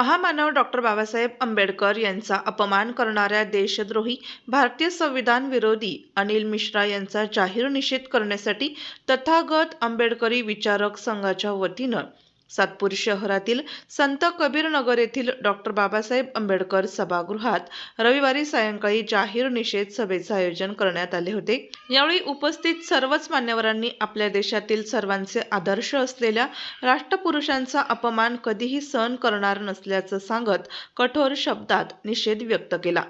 महामानव डॉक्टर बाबासाहेब आंबेडकर यांचा अपमान करणाऱ्या देशद्रोही भारतीय संविधान विरोधी अनिल मिश्रा यांचा जाहीर निषेध करण्यासाठी तथागत आंबेडकरी विचारक संघाच्या वतीनं सातपूर शहरातील संत कबीर नगर येथील डॉक्टर बाबासाहेब आंबेडकर सभागृहात रविवारी सायंकाळी जाहीर निषेध सभेचे आयोजन करण्यात आले होते. यावेळी उपस्थित सर्वच मान्यवरांनी आपल्या देशातील सर्वांचे आदर्श असलेल्या राष्ट्रपुरुषांचा अपमान कधीही सहन करणार नसल्याचं सांगत कठोर शब्दात निषेध व्यक्त केला.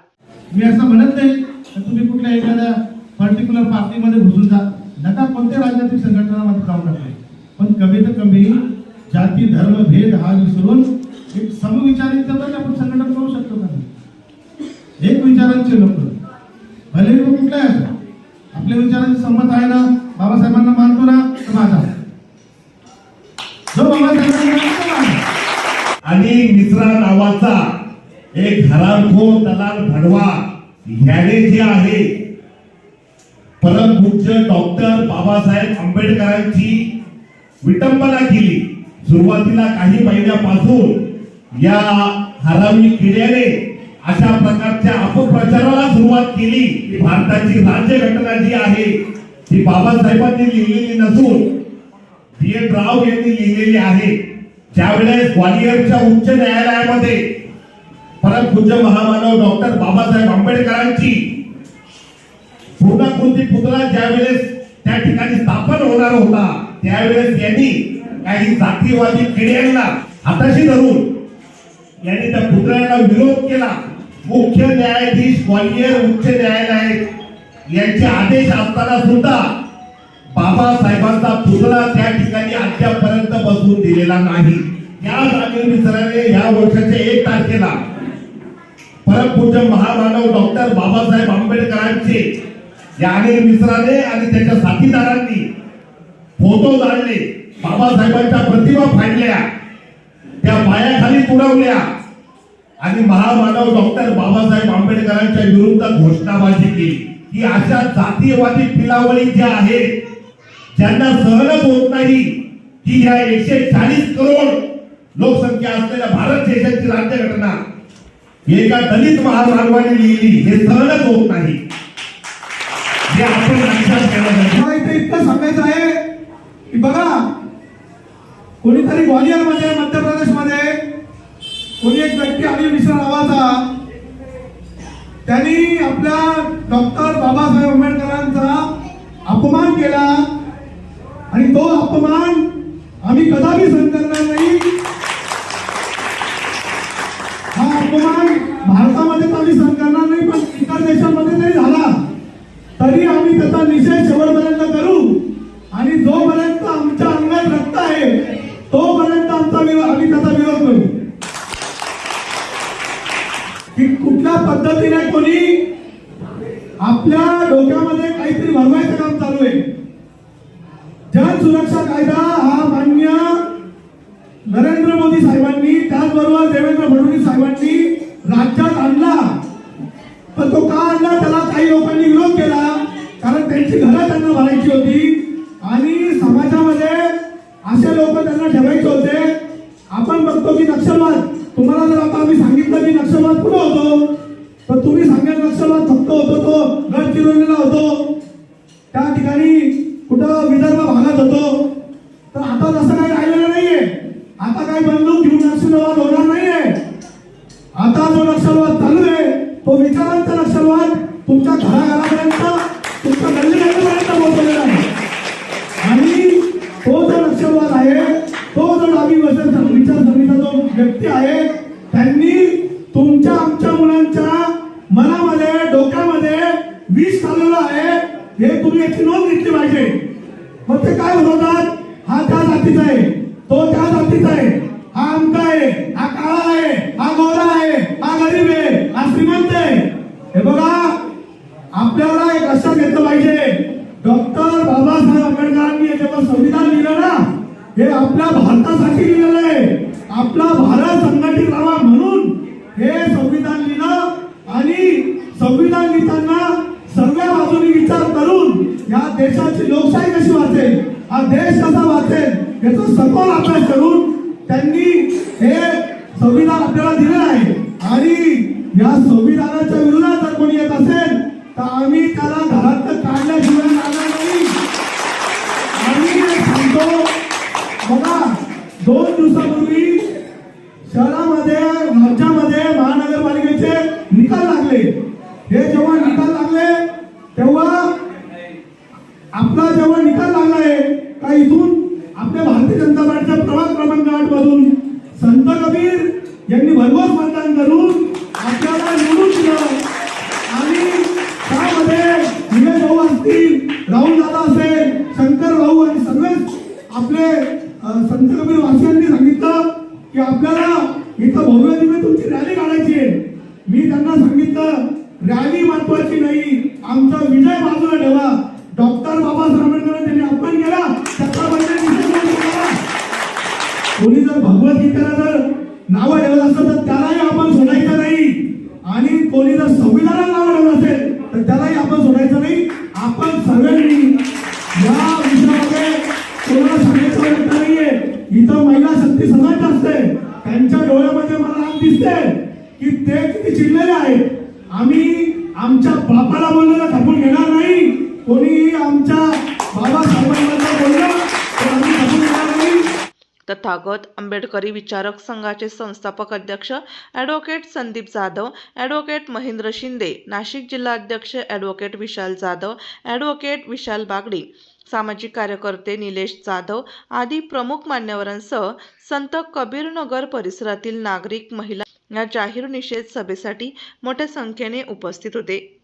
मी असं म्हणत नाही तुम्ही कुठल्या एखाद्या पर्टिक्युलर पार्टीमध्ये घुसून जा. नका कोणत्या राजनैतिक संघटनामध्ये जाऊ नका. पण कमी तर कमी जाती धर्म भेद हा विसरून एक समविचारांचं तर आपण संघटन करू शकतो का नाही? एक विचारांचे लोक. भले लोक कुठलाही असो. आपल्या विचारांची संमत आहे ना बाबासाहेबांना मानतो ना तर माझा जो बाबासाहेबांना आणि मिश्रा नावाचा एक हरामखोर दलाल भडवा ह्याने जे आहे परमपूज्य डॉक्टर बाबासाहेब आंबेडकरांची विटंबना केली. सुरुवातीला काही महिन्यापासून या हरामी किड्याने अशा प्रकारच्या अपप्रचाराला सुरुवात केली. की भारताची राज्यघटना जी आहे ती बाबासाहेबांनी लिहिलेली नसून बी एड राव यांनी लिहिलेली आहे. ज्यावेळेस ग्वालियरच्या उच्च न्यायालयामध्ये परमपूज्य महामानव डॉक्टर बाबासाहेब आंबेडकरांची पूर्णाकृती पुतळा ज्यावेळेस त्या ठिकाणी स्थापन होणार होता त्यावेळेस यांनी काही जातीवादी किड्यांना हाताशी धरून यांनी त्या पुतळ्याला विरोध केला. मुख्य न्यायाधीश ग्वालियर उच्च न्यायालय यांचे आदेश असताना सुद्धा बाबासाहेबांचा पुतळा त्या ठिकाणी अद्यापर्यंत बसवून दिलेला नाही. या जागेनुसाराने या वर्षाच्या एक तारखेला परमपूज्य महामानव डॉक्टर बाबासाहेब आंबेडकरांचे या अनिल मिश्राने आणि त्याच्या साथीदारांनी फोटो जाळले बाबासाहेबांच्या प्रतिमा फाडल्या. त्या पायाखाली तुडवल्या. आणि महामानव डॉक्टर बाबासाहेब आंबेडकरांच्या विरुद्ध घोषणाबाजी केली. ही अशा जातीयवादी पिलावळी ज्या आहेत ज्यांना सहनच होत नाही की या एकशे चाळीस करोड लोकसंख्या असलेल्या भारत देशाची राज्यघटना. एका दलित महामानवाने लिहिली हे सहनच होत नाही. हे आपण लक्षात ठेवलं इतकं सांगायचं आहे की बघा कोणीतरी ग्वालियरमध्ये मध्य प्रदेशमध्ये कोणी एक व्यक्ती आली मिश्र नावाचा त्यांनी आपल्या डॉक्टर बाबासाहेब आंबेडकरांचा अपमान केला आणि तो अपमान आम्ही कदापि सहन करणार नाही. हा अपमान भारतामध्ये तर आम्ही सहन करणार नाही पण इतर देशांमध्ये नाही झाला. तरी आम्ही त्याचा निषेध शेवटपर्यंत करू आणि जोपर्यंत आमच्या अंगात रक्त आहे तोपर्यंत आमचा विरोध आम्ही त्याचा विरोध करू. की कुठल्या पद्धतीने कोणी आपल्या डोक्यामध्ये काहीतरी भरवायचं काम चालू आहे. जन सुरक्षा कायदा हा मान्य नरेंद्र मोदी साहेबांनी त्याचबरोबर देवेंद्र फडणवीस साहेबांनी राज्यात आणला. पण तो का आणला? त्याला काही लोकांनी विरोध केला. कारण त्यांची घरं त्यांना तुम्ही सांगेल फक्त होतो तो गडचिरोलीला होतो. त्या ठिकाणी कुठं विदर्भ भागात होतो. तर आता तसं काही राहिलेलं नाहीये. आता काही बंदूक घेऊन नक्षलवाद होणार नाहीये. आता जो नक्षलवाद चालू आहे तो विचारांचा नक्षलवाद तुमच्या घराघरापर्यंत तुमच्या गल्ली गल्लीपर्यंत पोहोचलेला आहे. आणि तो जो नक्षलवाद आहे तो जो डावी वचन विचारसरणीचा जो व्यक्ती आहे त्यांनी हे तुम्ही याची नोंद घेतली पाहिजे. मग ते काय होतात हा त्या जातीचा आहे. तो त्या जातीचा आहे. हा आमका आहे. हा काळा आहे. हा गोरा आहे. हा गरीब आहे. हा श्रीमंत आहे. हे बघा आपल्याला एक लक्षात घेतलं पाहिजे. डॉक्टर बाबासाहेब आंबेडकरांनी हे जेव्हा संविधान लिहिलं ना हे आपल्या भारतासाठी लिहिलेलं आहे. आपला भारत संघटित राहावा म्हणून हे संविधान लिहिलं आणि संविधान लिहिताना या देशाची लोकशाही कशी वाचेल हा देश कसा वाचेल याचा सखोल अभ्यास करून त्यांनी हे संविधान आपल्याला दिलेलं आहे. आणि या संविधानाच्या विरोधात जर कोणी येत असेल तर आम्ही त्याला घरात काढल्याशिवाय राहणार नाही. आम्ही सांगतो बघा दोन दिवसापूर्वी शहरामध्ये राज्यामध्ये महानगरपालिकेचे निकाल लागले. हे जेव्हा निकाल लागले तेव्हा आपला जेव्हा निकाल लागलाय का इथून आपल्या भारतीय जनता पार्टीच्या प्रभाग क्रमांक आठ मधून संत कबीर यांनी भरघोस मतदान करून आपल्याला निवडून दिलं. आणि त्यामध्ये विनय भाऊ असतील राहुल दादा असेल शंकर भाऊ आणि सगळेच आपले संत कबीर वासियांनी सांगितलं की आपल्याला इथं भव्य दिव्य तुमची रॅली काढायची आहे. मी त्यांना सांगितलं रॅली महत्वाची नाही आमचा विजय बाजूला ठेवा. त्यांच्या डोळ्यामध्ये मला आज दिसते की ते किती चिडलेले आहेत. आम्ही आमच्या बापाला बोललेला खपून घेणार नाही. कोणी आमच्या बाबासाहेबांबद्दल बोललं तर आम्ही खपून घेणार नाही. तथागत आंबेडकरी विचारक संघाचे संस्थापक अध्यक्ष ॲडव्होकेट संदीप जाधव ॲडव्होकेट महेंद्र शिंदे नाशिक जिल्हाध्यक्ष ॲडव्होकेट विशाल जाधव ॲडव्होकेट विशाल बागडी सामाजिक कार्यकर्ते निलेश जाधव आदी प्रमुख मान्यवरांसह संत कबीरनगर परिसरातील नागरिक महिला या जाहीर निषेध सभेसाठी मोठ्या संख्येने उपस्थित होते.